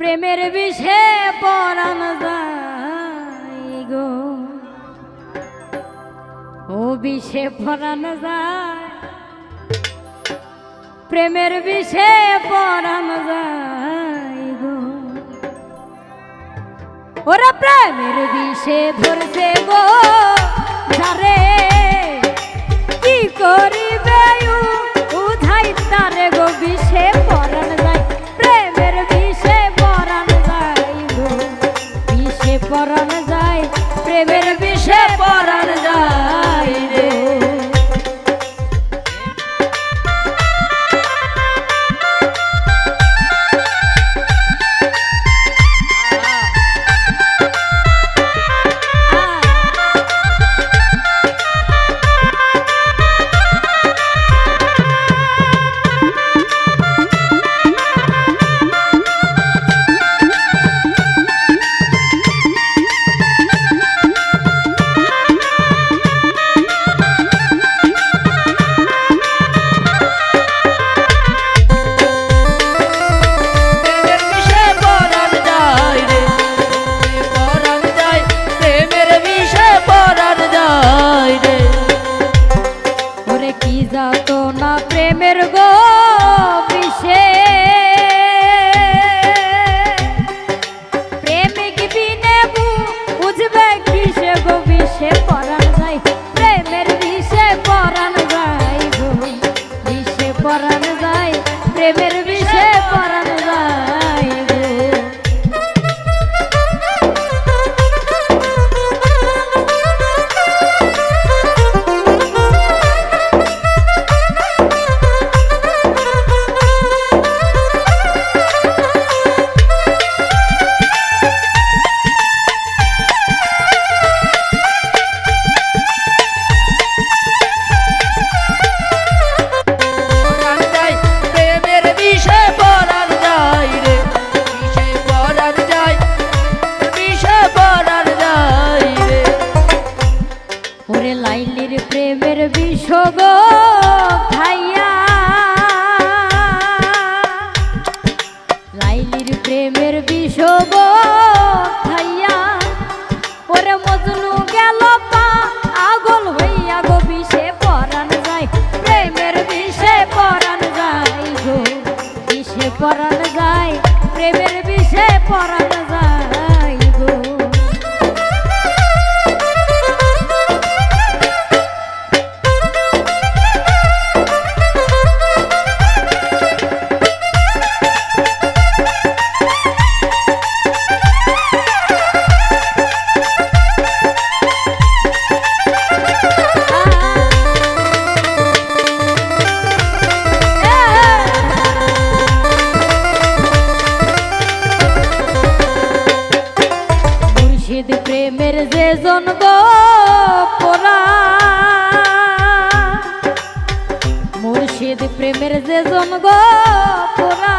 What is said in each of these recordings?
প্রেমের বিষে পরাণ যাই গো। ও বিষে পরাণ যায়, প্রেমের বিষে পরাণ যাই গো। ওরা প্রেমের বিষে ধরছে গো। যত্ন গেল প্রেমের যে জন পোলা। মুর্শিদ প্রেমের যে জন পোলা।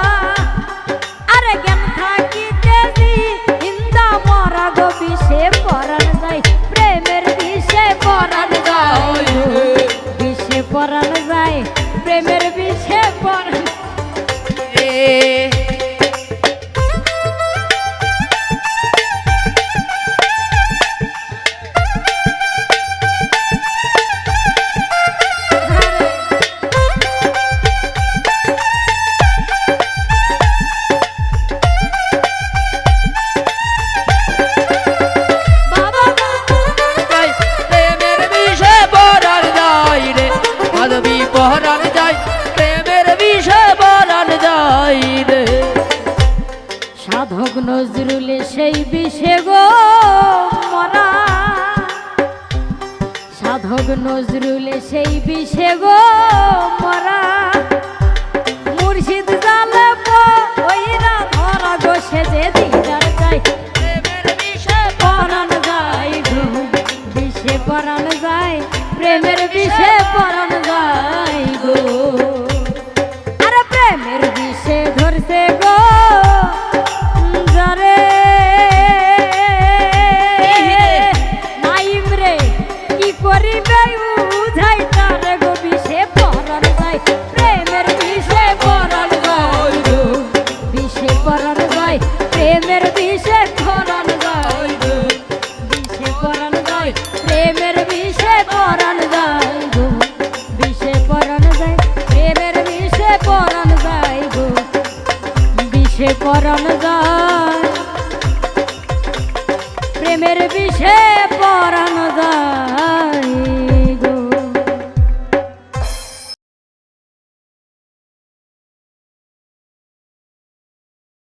নজরুলে সেই বিষেব মরা। মুর্শিদ জালব ওইরা ধরা বসে যে দিদার গাই পরাণ যায় বিষে পরাণ যায়, প্রেমের বিষে পরাণ পরণ যায় প্রেমের বিষে খরণ যায়।